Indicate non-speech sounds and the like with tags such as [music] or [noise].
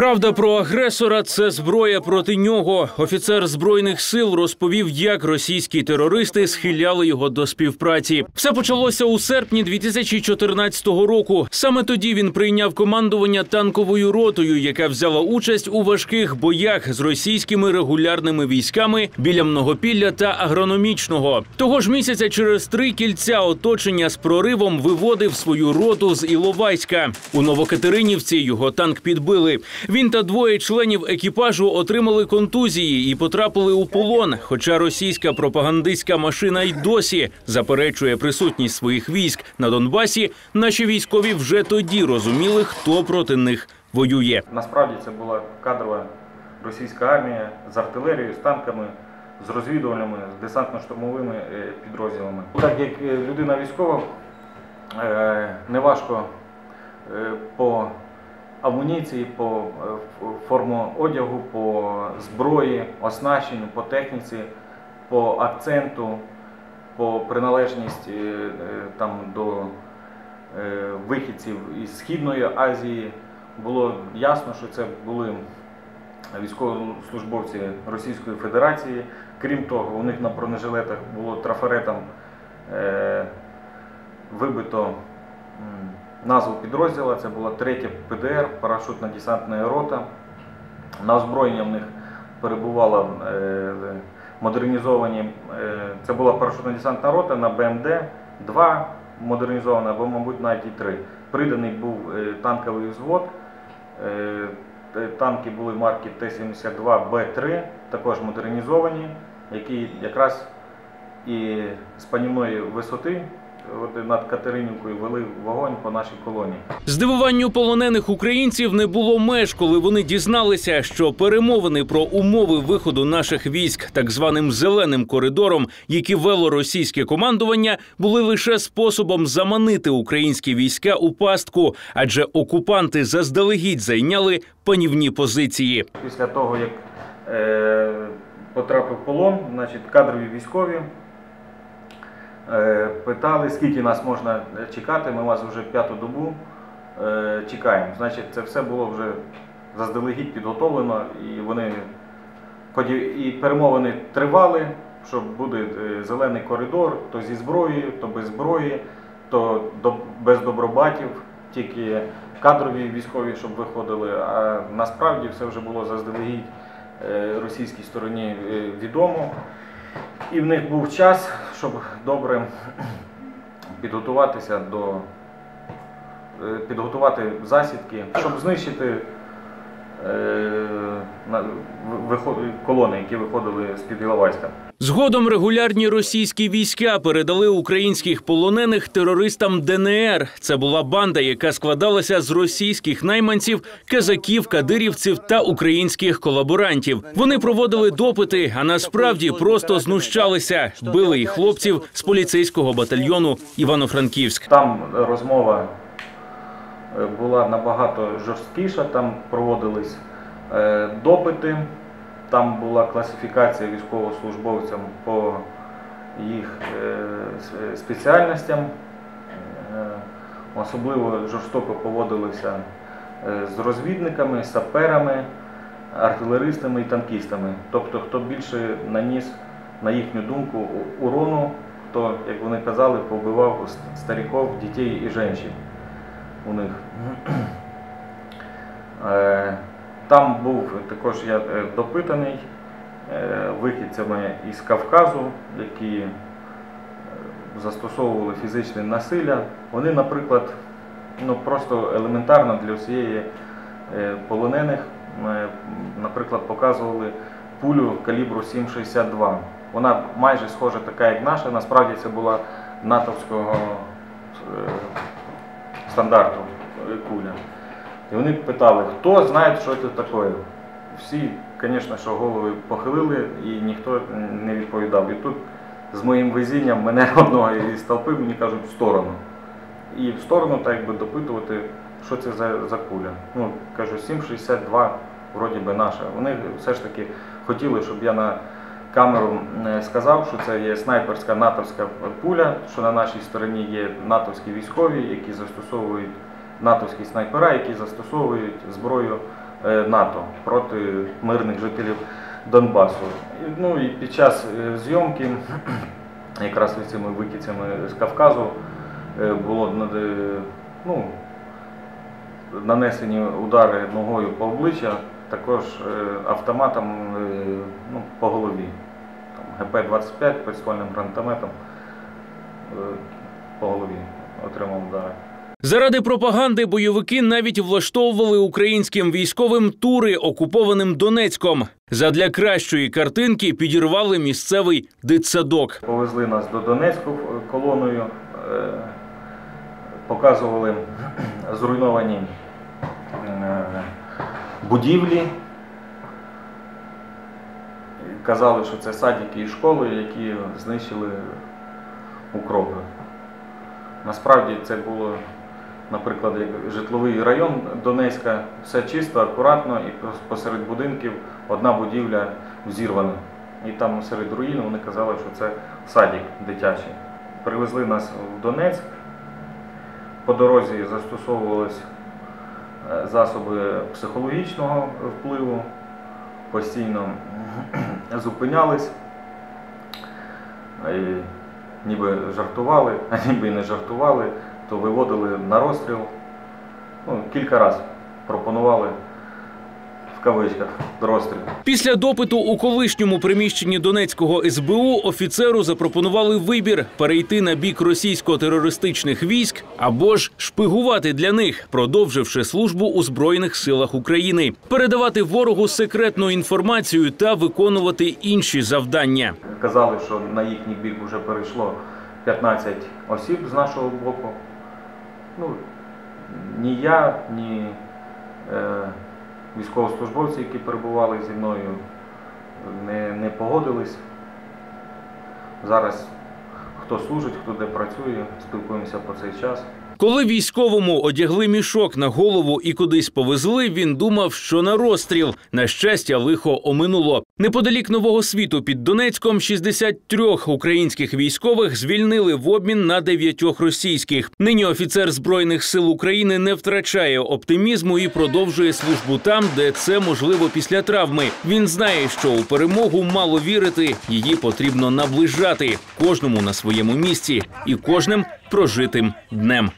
Правда про агресора це зброя проти нього. Офіцер збройних сил розповів, як російські терористи схиляли його до співпраці. Все почалося у серпні 2014 року. Саме тоді він прийняв командування танковою ротою, яка взяла участь у важких боях з російськими регулярними військами біля многопілля та агрономічного. Того ж місяця через три кільця оточення з проривом виводив свою роту з Іловайська. У Новокатеринівці його танк підбили. Він та двоє членів екіпажу отримали контузії і потрапили у полон. Хоча російська пропагандистська машина й досі заперечує присутність своїх військ на Донбасі, наші військові вже тоді розуміли, хто проти них воює. Насправді це була кадрова російська армія з артилерією, з танками, з розвідувальними, з десантно-штурмовими е, підрозділами. Так як е, людина військова, е, неважко по амуніції, по е, форму одягу, по зброї, оснащенню, по техніці, по акценту, по приналежність е, е, там, до вихідців із Східної Азії. Було ясно, що це були військовослужбовці Російської Федерації. Крім того, у них на бронежилетах було трафаретом вибито назву підрозділу. Це була третя ПДР, парашутно-десантна рота. На озброєння в них перебувала е, модернізовані. Е, це була парашутно-десантна рота на БМД 2 модернізована, або, мабуть, навіть і 3. Приданий був е, танковий взвод. Танки були марки Т-72Б3, також модернізовані, які якраз і з панівної висоти от над Катеринівкою вели вогонь по нашій колонії. Здивуванню полонених українців не було меж, коли вони дізналися, що перемовини про умови виходу наших військ так званим зеленим коридором, які вело російське командування, були лише способом заманити українські війська у пастку, адже окупанти заздалегідь зайняли панівні позиції. Після того, як е, потрапив полон, значить, кадрові військові питали, скільки нас можна чекати, ми вас вже п'яту добу е, чекаємо. Значить, це все було вже заздалегідь підготовлено, і вони і перемовини тривали, що буде е, зелений коридор, то зі зброєю, то без зброї, то без добробатів, тільки кадрові військові, щоб виходили. А насправді все вже було заздалегідь е, російській стороні е, відомо. І в них був час, щоб добре підготуватися до е, підготувати засідки, щоб знищити е, колони, які виходили з-під Іловайська. Згодом регулярні російські війська передали українських полонених терористам ДНР. Це була банда, яка складалася з російських найманців, казаків, кадирівців та українських колаборантів. Вони проводили допити, а насправді просто знущалися, били і хлопців з поліцейського батальйону Івано-Франківськ. Там розмова е, була набагато жорсткіша, там проводились е, допити, там була класифікація військовослужбовцям по їх е, спеціальностям. Е, Особливо жорстоко поводилися е, з розвідниками, саперами, артилеристами і танкістами. Тобто, хто більше наніс, на їхню думку, урону, хто, як вони казали, побивав ст- стариків, дітей і жінок у них. Там був також я е, допитаний е, вихідцями із Кавказу, які е, застосовували фізичне насилля. Вони, наприклад, ну, просто елементарно для всієї полонених, наприклад, показували пулю калібру 7,62. Вона майже схожа така, як наша. Насправді це була натовського стандарту куля. І вони питали, хто знає, що це таке. Всі, звісно, що голови похилили і ніхто не відповідав. І тут з моїм везінням мене [laughs] одного із толпи мені кажуть в сторону. І в сторону так якби допитувати, що це за, за куля. Ну, кажу, 7,62 вроді би наша. Вони все ж таки хотіли, щоб я на камеру е, сказав, що це є снайперська натовська пуля, що на нашій стороні є натовські військові, які застосовують натовські снайпера, які застосовують зброю е, НАТО проти мирних жителів Донбасу. Ну і під час е, зйомки, [clears throat] якраз цими викидцями з Кавказу, е, було ну, нанесені удари ногою по обличчя, також автоматом ну, по голові. ГП-25 приствольним гранатометом по голові отримав удари. Заради пропаганди бойовики навіть влаштовували українським військовим тури окупованим Донецьком. Задля кращої картинки підірвали місцевий дитсадок. Повезли нас до Донецьку колоною, е, показували зруйновані е, будівлі. Казали, що це садики і школи, які знищили укропи. Насправді це було, наприклад, як житловий район Донецька, все чисто, акуратно, і посеред будинків одна будівля взірвана. І там серед руїн вони казали, що це садик дитячий. Привезли нас в Донецьк. По дорозі застосовувалися е, засоби психологічного впливу, постійно [clears throat] зупинялись, і ніби жартували, а ніби і не жартували, то виводили на розстріл. Ну, кілька разів пропонували в кавичках розстріл. Після допиту у колишньому приміщенні Донецького СБУ офіцеру запропонували вибір перейти на бік російсько-терористичних військ або ж шпигувати для них, продовживши службу у збройних силах України, передавати ворогу секретну інформацію та виконувати інші завдання. Казали, що на їхній бік вже перейшло 15 осіб з нашого боку. Ну, ні я, ні е, військовослужбовці, які перебували зі мною, не, не погодились. Зараз хто служить, хто де працює, спілкуємося по цей час. Коли військовому одягли мішок на голову і кудись повезли, він думав, що на розстріл. На щастя, лихо оминуло. Неподалік нового світу під Донецьком 63 українських військових звільнили в обмін на дев'ятьох російських. Нині офіцер збройних сил України не втрачає оптимізму і продовжує службу там, де це можливо після травми. Він знає, що у перемогу мало вірити, її потрібно наближати кожному на своєму місці і кожним прожитим днем.